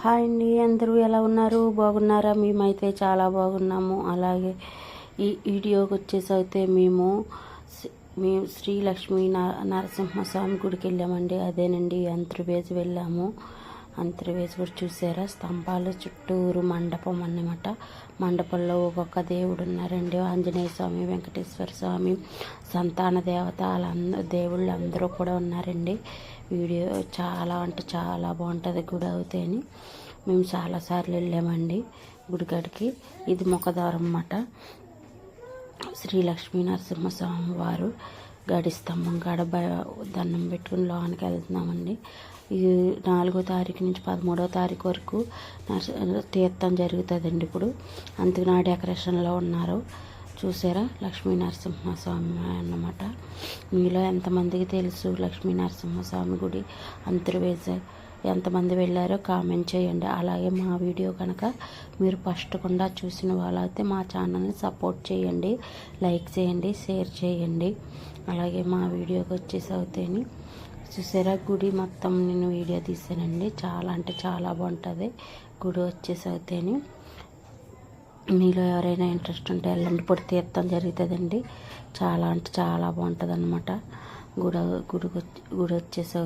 Hi అండి అందరూ ఎలా ఉన్నారు? బాగున్నారా? మేమైతే చాలా బాగున్నాము. అలాగే ఈ వీడియోకి వచ్చేసి అయితే మేము శ్రీ- మేము శ్రీ లక్ష్మీ నరసింహస్వామి గుడికి వెళ్ళామండి. అదేనండి అంతర్వేజ్ వెళ్ళాము. అంతర్వేజ్ కూడా చూసారా? స్తంభాలు చుట్టూరు మండపం అన్నమాట. మండపంలో ఒక్కొక్క దేవుడు ఉన్నారండి. ఆంజనేయ స్వామి వెంకటేశ్వర స్వామి సంతాన దేవత వాళ్ళందరూ దేవుళ్ళు అందరూ కూడా ఉన్నారండి. వీడియో చాలా అంటే చాలా బాగుంటుంది గుడి అవుతాయని మేము చాలాసార్లు వెళ్ళామండి గుడికాడికి. ఇది ముఖద్వారం అన్నమాట. శ్రీ లక్ష్మీ నరసింహస్వామి వారు. గడి స్తంభం కాడ దండం పెట్టుకుని లోనికి వెళ్తున్నామండి. ఇది నాలుగో తారీఖు నుంచి పదమూడో తారీఖు వరకు తీర్థం జరుగుతుందండి ఇప్పుడు. అందుకు నా డెకరేషన్లో ఉన్నారు. చూసారా? లక్ష్మీ నరసింహస్వామి అన్నమాట. మీలో ఎంతమందికి తెలుసు లక్ష్మీ నరసింహస్వామి గుడి? అంతర్వేజ ఎంతమంది వెళ్ళారో కామెంట్ చేయండి. అలాగే మా వీడియో కనుక మీరు ఫస్ట్ కూడా చూసిన వాళ్ళైతే మా ఛానల్ని సపోర్ట్ చేయండి. లైక్ చేయండి షేర్ చేయండి. అలాగే మా వీడియోకి వచ్చేసి అవుతాయని చూసారా? గుడి మొత్తం నేను వీడియో తీసానండి. చాలా అంటే చాలా బాగుంటుంది. గుడి వచ్చేసి అవుతాయని మీలో ఎవరైనా ఇంట్రెస్ట్ ఉంటే వెళ్ళండి. పొడి తీర్థం జరుగుతుందండి. చాలా అంటే చాలా బాగుంటుంది అనమాట గుడి గుడి వచ్చి- గుడి వచ్చేసి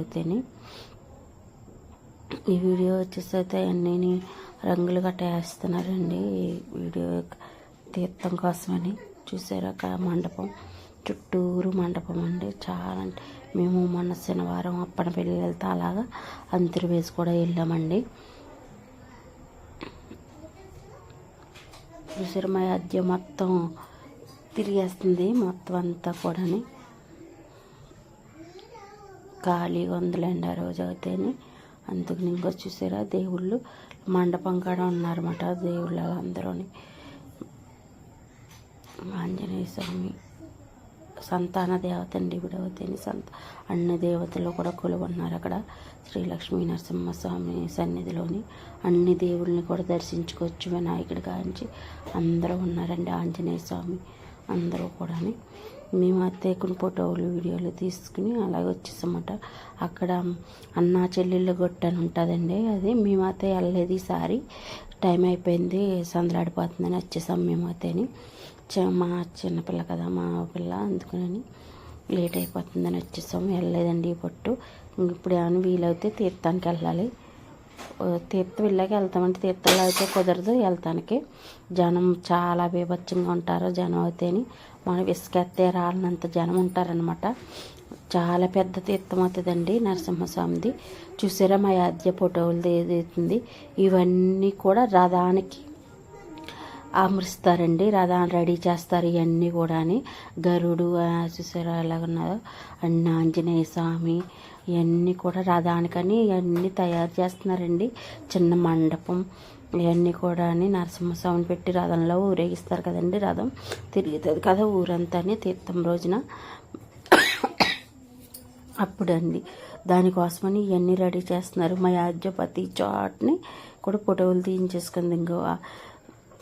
ఈ వీడియో వచ్చేసి అయితే అన్నీ రంగులు గట్ట వేస్తున్నారండి. ఈ వీడియో తీర్థం కోసమని చూసారా అక్కడ మండపం? చుట్టూరు మండపం అండి. చాలా అంటే మేము మొన్న శనివారం అప్పన పెళ్ళి వెళ్తే అలాగా అంతర్వేసి కూడా వెళ్ళామండి. చూసారు మా అద్య మొత్తం తిరిగేస్తుంది మొత్తం అంతా కూడాని. ఖాళీగా ఉందిలేండి ఆ రోజు అయితేనే. అందుకు ఇంకా చూసారా? దేవుళ్ళు మండపం కాడ ఉన్నారన్నమాట దేవుళ్ళు అందరూని. ఆంజనేయ స్వామి సంతాన దేవత అండి విడవతని సంత అన్ని దేవతలు కూడా కొలువన్నారు అక్కడ. శ్రీ లక్ష్మీ నరసింహస్వామి సన్నిధిలోని అన్ని దేవుళ్ళని కూడా దర్శించుకోవచ్చు వినాయకుడి కాంచి అందరూ ఉన్నారండి ఆంజనేయ స్వామి అందరూ కూడాని. మేము కొన్ని ఫోటోలు వీడియోలు తీసుకుని అలాగే వచ్చేసామట. అక్కడ అన్నా చెల్లెళ్ళ గొట్టు అని ఉంటుందండి అది. మేమైతే వెళ్ళలేదు ఈసారి. టైం అయిపోయింది సందలాడిపోతుందని వచ్చేసాం మేము చ- మా చిన్నపిల్ల కదా మా పిల్ల అందుకని లేట్ అయిపోతుందని వచ్చేసాం. వెళ్ళలేదండి ఈ పొట్టు. ఇప్పుడు ఏమైనా వీలైతే తీర్థానికి వెళ్ళాలి. తీర్థం వెళ్ళాక వెళ్తామంటే తీర్థంలో అయితే కుదరదు వెళ్తానికి. జనం చాలా బీభత్సంగా ఉంటారు జనం అయితేని. మనం విసుకెత్తే రాలినంత జనం ఉంటారనమాట చాలా పెద్ద తీర్థం అవుతుందండి నరసింహస్వామిది. చూసారా మా యాద్య ఫోటోలు ఏదైతుంది? ఇవన్నీ కూడా రథానికి అమరుస్తారండి రథాన్ని రెడీ చేస్తారు ఇవన్నీ కూడా గరుడు చూసారా ఎలాగున్నారో అన్న ఆంజనేయ స్వామి ఇవన్నీ కూడా రథానికని ఇవన్నీ తయారు చేస్తున్నారండి. చిన్న మండపం ఇవన్నీ కూడా నరసింహస్వామిని పెట్టి రథంలో ఊరేగిస్తారు కదండి రథం. తిరుగుతుంది కదా ఊరంతా తీర్థం రోజున. అప్పుడండి. దానికోసమని ఇవన్నీ రెడీ చేస్తున్నారు. మా యాజ్యపతి ప్రతి కూడా ఫోటోలు తీయించేసుకుంది ఇంకో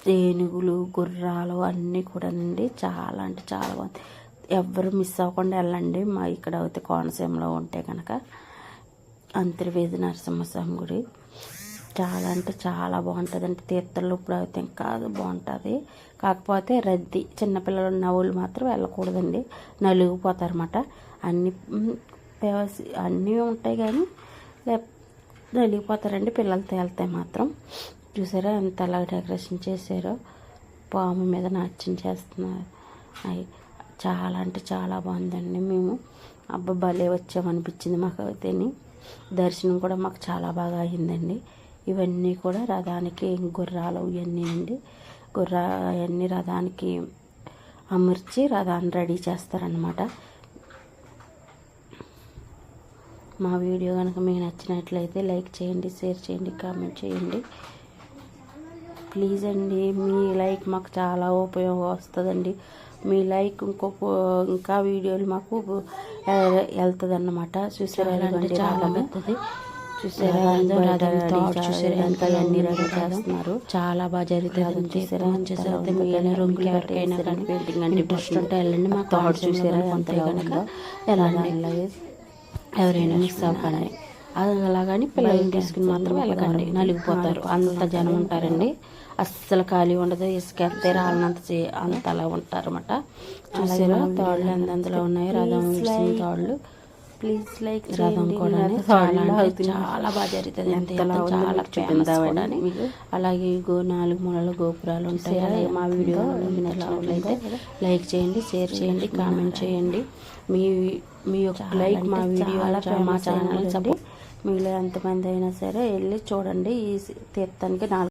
ఏనుగులు గుర్రాలు అన్నీ కూడా అండి చాలా అంటే చాలా బాగుంది ఎవ్వరు మిస్ అవ్వకుండా వెళ్ళండి. మా ఇక్కడ అయితే కోనసీమలో ఉంటే కనుక అంతర్వేది నరసింహస్వామి గుడి చాలా అంటే చాలా బాగుంటుంది అంటే తీర్థంలో ఇప్పుడు అయితే ఇంకా బాగుంటుంది. కాకపోతే రద్దీ చిన్నపిల్లలు ఉన్న వాళ్ళు మాత్రం వెళ్ళకూడదండి. నలిగిపోతారన్నమాట అన్ని అన్నీ ఉంటాయి కానీ లే- నలిగిపోతారండి పిల్లలతో వెళ్తే మాత్రం. చూసారా ఎంత అలా డెకరేషన్ చేశారో? పాము మీద నాట్యం చేస్తున్నారు. అవి చాలా అంటే చాలా బాగుందండి మేము. అబ్బా భలే వచ్చామనిపించింది మాకు అయితేని దర్శనం కూడా మాకు చాలా బాగా అయిందండి. ఇవన్నీ కూడా రథానికి గుర్రాలు ఇవన్నీ అండి. గుర్రా అవన్నీ రథానికి అమర్చి రథాన్ని రెడీ చేస్తారనమాట మా వీడియో కనుక మీకు నచ్చినట్లయితే లైక్ చేయండి షేర్ చేయండి కామెంట్ చేయండి. ప్లీజ్ అండి మీ లైక్ మాకు చాలా ఉపయోగం వస్తుందండి. మీ లైక్ ఇంకో ఇంకా వీడియోలు మాకు వెళ్తుంది అన్నమాట చూసారా చాలా పెద్దది చూసారా చూసారా ఎంత అన్ని రెడీ చేస్తున్నారు. చాలా బాగా జరుగుతుంది చూసారా రంగులు కానీ పెయింటింగ్ అంటే ఇంట్రెస్ట్ ఉంటే వెళ్ళండి మాకు థాట్ చూసారా అంతే కనుక వెళ్ళండి. ఎవరైనా మిస్ అవ్వకండి. అలాగని పిల్లల్ని తీసుకుని మాత్రం వెళ్ళకండి. నలిగిపోతారు. అంత జనం ఉంటారండి. అస్సలు ఖాళీ ఉండదు. ఇసుక ఎత్తే రాలనంత చే- అంత అలా ఉంటారు అనమాట చూసారా? తాళ్ళు అందులో ఉన్నాయి? రథం తాళ్ళు. ప్లీజ్ లైక్ రథం కూడా చాలా బాగా జరుగుతుంది. అంతే చాలా కూడా అలాగే గో నాలుగు మూలల గోపురాలు ఉంటాయి. అలాగే మా వీడియో నచ్చినట్లయితే లైక్ చేయండి షేర్ చేయండి కామెంట్ చేయండి. మీ మీ యొక్క లైక్ మా వీడియో మా ఛానల్ సపోర్ట్ మిగిలిన ఎంతమంది అయినా సరే వెళ్ళి చూడండి ఈ తీర్థానికి నాలుగు